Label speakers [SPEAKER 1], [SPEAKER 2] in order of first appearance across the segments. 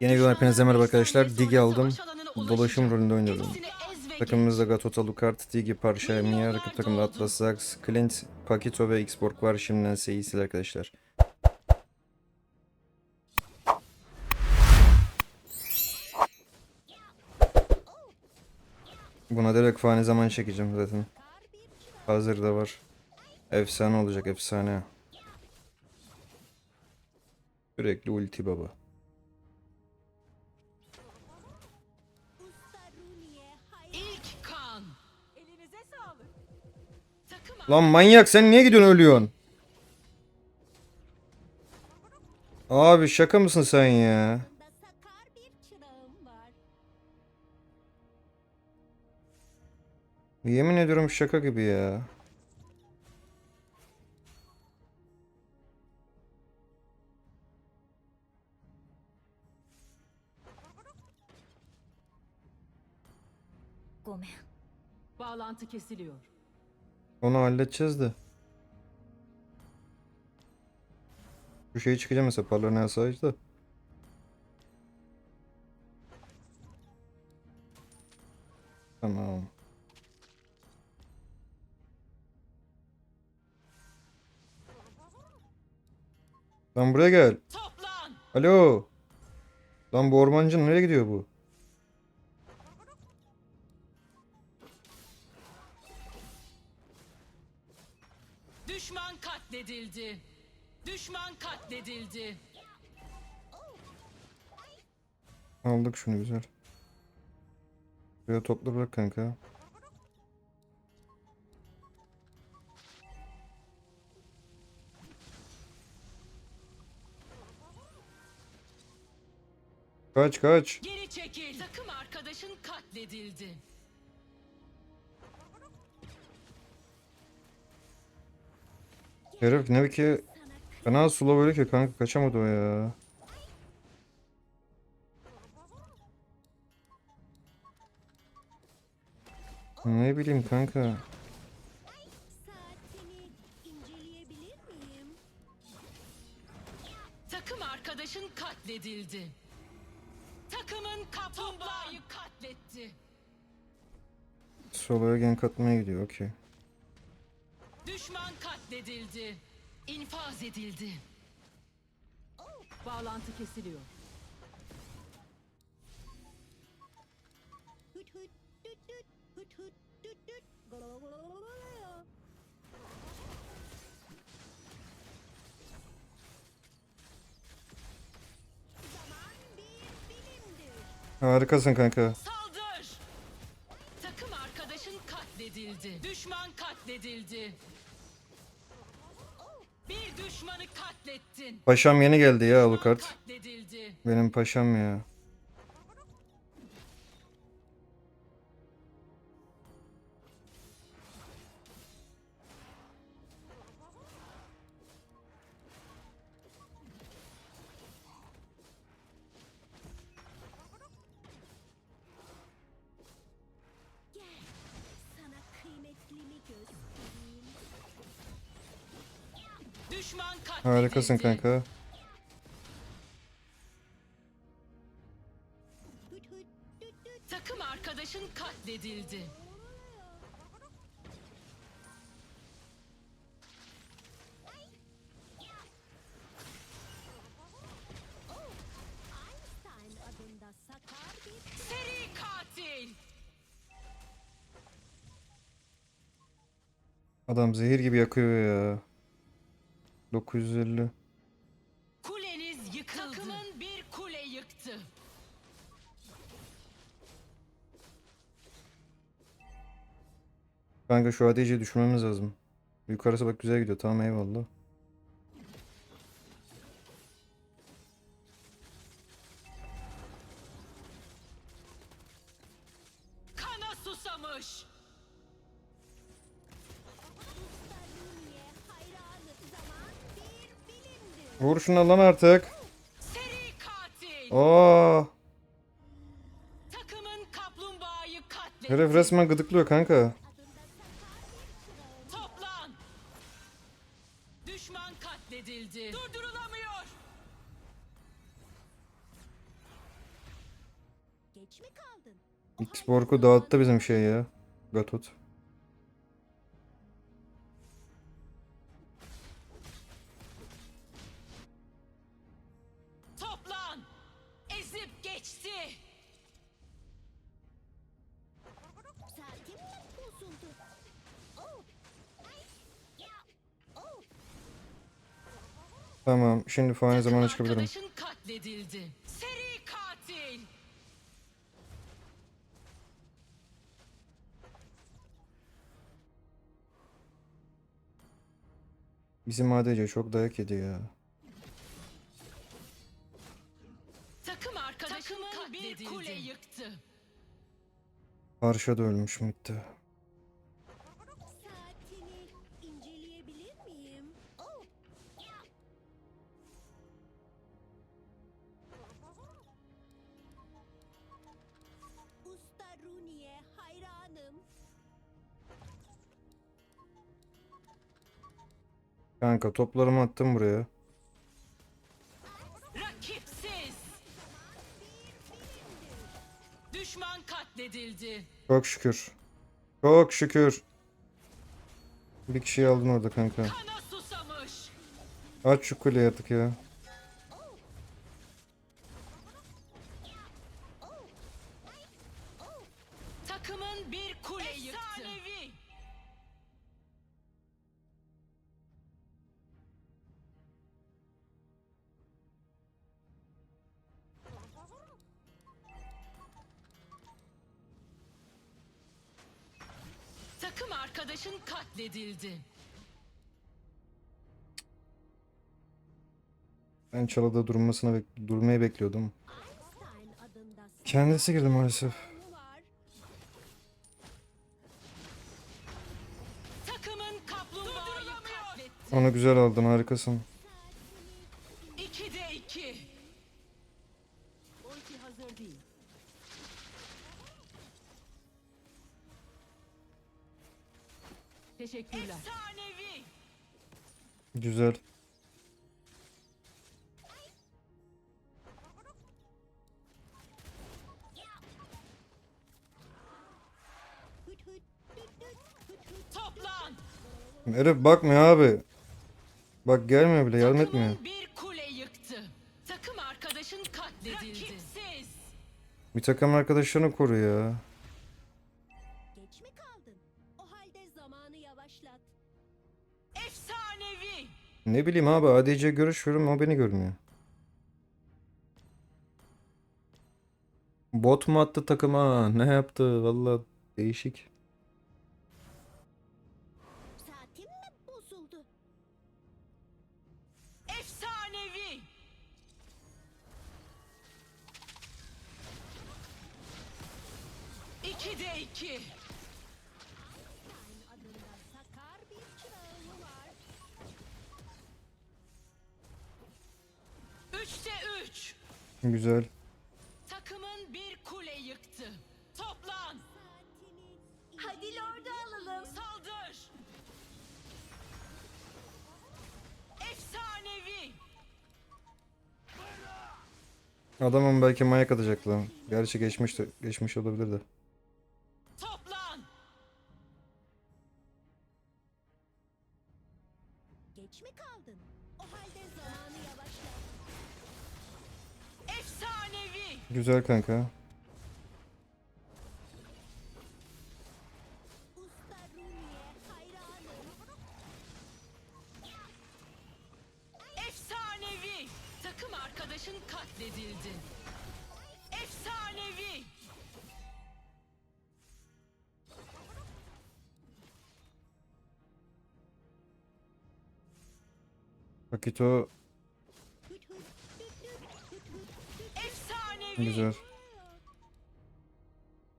[SPEAKER 1] Yeni videodan hepinize merhaba arkadaşlar. Digi aldım. Dolaşım rolünde oynuyorum. Takımımızda Gatota, Lucart, Digi, Parşa, Mia, rakip takımda Atlas, Zax, Clint, Pakito ve Xborg var. Şimdiden size iyisiler arkadaşlar. Buna direkt fani zaman çekeceğim zaten. Hazırda var. Efsane olacak efsane. Sürekli ulti baba. Lan manyak sen niye gidiyorsun ölüyorsun? Abi şaka mısın sen ya? Yemin ediyorum şaka gibi ya.
[SPEAKER 2] Bağlantı kesiliyor.
[SPEAKER 1] Onu halledeceğiz de. Bu şey çıkacak mesela parlayan asayış da. Tamam. Lan buraya gel. Alo. Lan bu ormancı nereye gidiyor bu?
[SPEAKER 2] Katledildi. Düşman katledildi.
[SPEAKER 1] Aldık şunu güzel. Buraya topla bırak kanka. Kaç kaç.
[SPEAKER 2] Geri çekil. Takım arkadaşın katledildi.
[SPEAKER 1] Herif ne ki fena sula böyle ki kanka kaçamadı o ya. Ne bileyim kanka.
[SPEAKER 2] Takım arkadaşın katledildi. Takımın kaplumbağayı katletti.
[SPEAKER 1] Solo'ya gank atmaya gidiyor okey.
[SPEAKER 2] Katledildi. İnfaz edildi. Bağlantı kesiliyor.
[SPEAKER 3] Hüt hüt düt düt hüt hüt düt düt. Galalalala. Zaman bir bilimdir.
[SPEAKER 1] Harikasın kanka.
[SPEAKER 2] Saldır! Takım arkadaşın katledildi. Düşman katledildi.
[SPEAKER 1] Paşam yeni geldi ya Alucard. Benim paşam ya. Harikasın kanka.
[SPEAKER 2] Takım arkadaşın katledildi. Seri katil.
[SPEAKER 1] Adam zehir gibi yakıyor ya. 950.
[SPEAKER 2] Kuleniz yıkıldı. Takımın bir kule yıktı.
[SPEAKER 1] Kanka şu ADC'yi düşürmemiz lazım. Yukarısı bak güzel gidiyor. Tamam eyvallah.
[SPEAKER 2] Kana susamış.
[SPEAKER 1] Vur şuna lan artık. Aa,
[SPEAKER 2] Takımın kaplumbağayı katletti.
[SPEAKER 1] herif resmen gıdıklıyor kanka.
[SPEAKER 2] Toplan. Düşman katledildi. Durdurulamıyor.
[SPEAKER 3] Geç mi kaldın?
[SPEAKER 1] X-Borg'u dağıttı bizim şey ya. Gatot. Tamam şimdi fani
[SPEAKER 2] Takım
[SPEAKER 1] zamana çıkabilirim.
[SPEAKER 2] arkadaşın katledildi. Seri katil.
[SPEAKER 1] Bizim ADC çok dayak yedi ya.
[SPEAKER 2] Takım arkadaşın katledildi. bir kule yıktı.
[SPEAKER 1] Parşa da ölmüş midde. Kanka toplarımı attım buraya.
[SPEAKER 2] Rakipsiz. Düşman katledildi.
[SPEAKER 1] Çok şükür. Çok şükür. Bir kişiyi aldın orada kanka.
[SPEAKER 2] Kana susamış.
[SPEAKER 1] Aç şu kuleyi artık ya.
[SPEAKER 2] Arkadaşın katledildi.
[SPEAKER 1] Ben çalıda durmasına bek- durmayı bekliyordum. Kendisi girdi maalesef.
[SPEAKER 2] Takımın kaplumbağayı katletti.
[SPEAKER 1] Onu güzel aldın harikasın.
[SPEAKER 2] İki de iki.
[SPEAKER 4] Ulti hazır değil. Teşekkürler.
[SPEAKER 2] Efsanevi.
[SPEAKER 1] Güzel.
[SPEAKER 2] Toplan.
[SPEAKER 1] Herif bakmıyor abi. Bak gelmiyor bile yardım etmiyor.
[SPEAKER 2] Bir kule yıktı. Takım arkadaşın katledildi. Rakipsiz.
[SPEAKER 1] Bir takım arkadaşlarını koru ya. Ne bileyim abi ADC görüşüyorum o beni görmüyor. Bot mu attı takıma? Ne yaptı? Valla değişik.
[SPEAKER 3] Saatim mi bozuldu?
[SPEAKER 2] Efsanevi. İki de iki. Üçte üç.
[SPEAKER 1] Güzel.
[SPEAKER 2] Takımın bir kule yıktı. Toplan. Hadi lordu alalım. Saldır. Efsanevi.
[SPEAKER 1] Adamın belki manyak atacak lan. Gerçi geçmiş de, geçmiş olabilir de.
[SPEAKER 2] Toplan.
[SPEAKER 3] Geç mi kaldın?
[SPEAKER 1] Güzel kanka.
[SPEAKER 2] Efsanevi. Takım arkadaşın katledildi. Efsanevi.
[SPEAKER 1] Pakito güzel.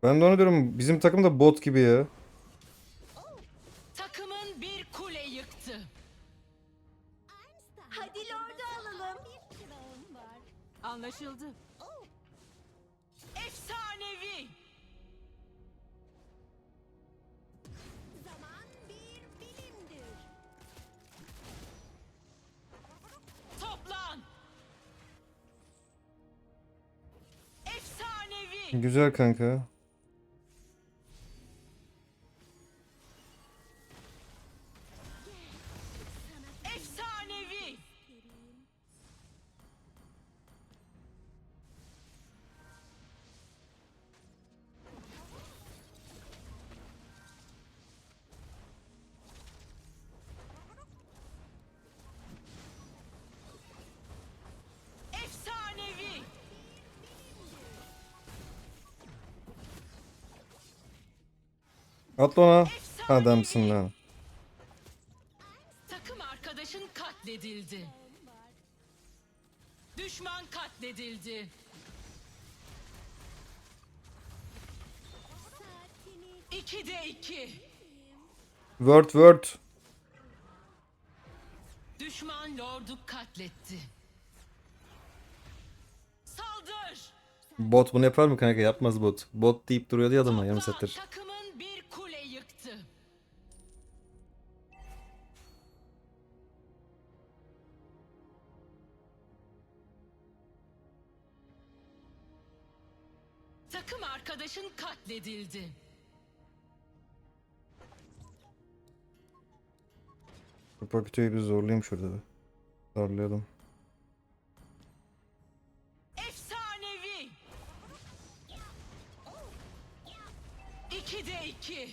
[SPEAKER 1] Ben de onu diyorum bizim takım da bot gibi ya.
[SPEAKER 2] Takımın bir kule yıktı. Hadi lordu alalım.
[SPEAKER 4] Anlaşıldı.
[SPEAKER 1] Güzel kanka. Atla ona. Adamsın lan.
[SPEAKER 2] Takım arkadaşın katledildi. Düşman katledildi. İki de iki.
[SPEAKER 1] Word word.
[SPEAKER 2] Düşman lordu katletti. Saldır.
[SPEAKER 1] Bot bunu yapar mı kanka? Yapmaz bot. Bot deyip duruyordu ya adama yarım
[SPEAKER 2] Topla,
[SPEAKER 1] saattir.
[SPEAKER 2] Takımın Takım arkadaşın katledildi.
[SPEAKER 1] Bu Pakito'yu bir zorlayayım şurada bir. Zorlayalım.
[SPEAKER 2] Efsanevi. İki de iki.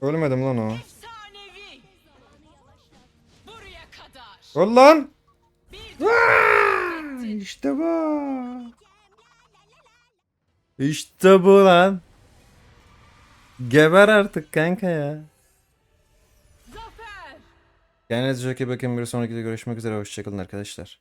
[SPEAKER 1] Ölmedim lan o. Öl lan.
[SPEAKER 2] Bir
[SPEAKER 1] İşte bu. İşte bu lan. Geber artık kanka ya.
[SPEAKER 2] zafer.
[SPEAKER 1] Kendinize çok iyi bakın. Bir sonraki de görüşmek üzere. Hoşçakalın arkadaşlar.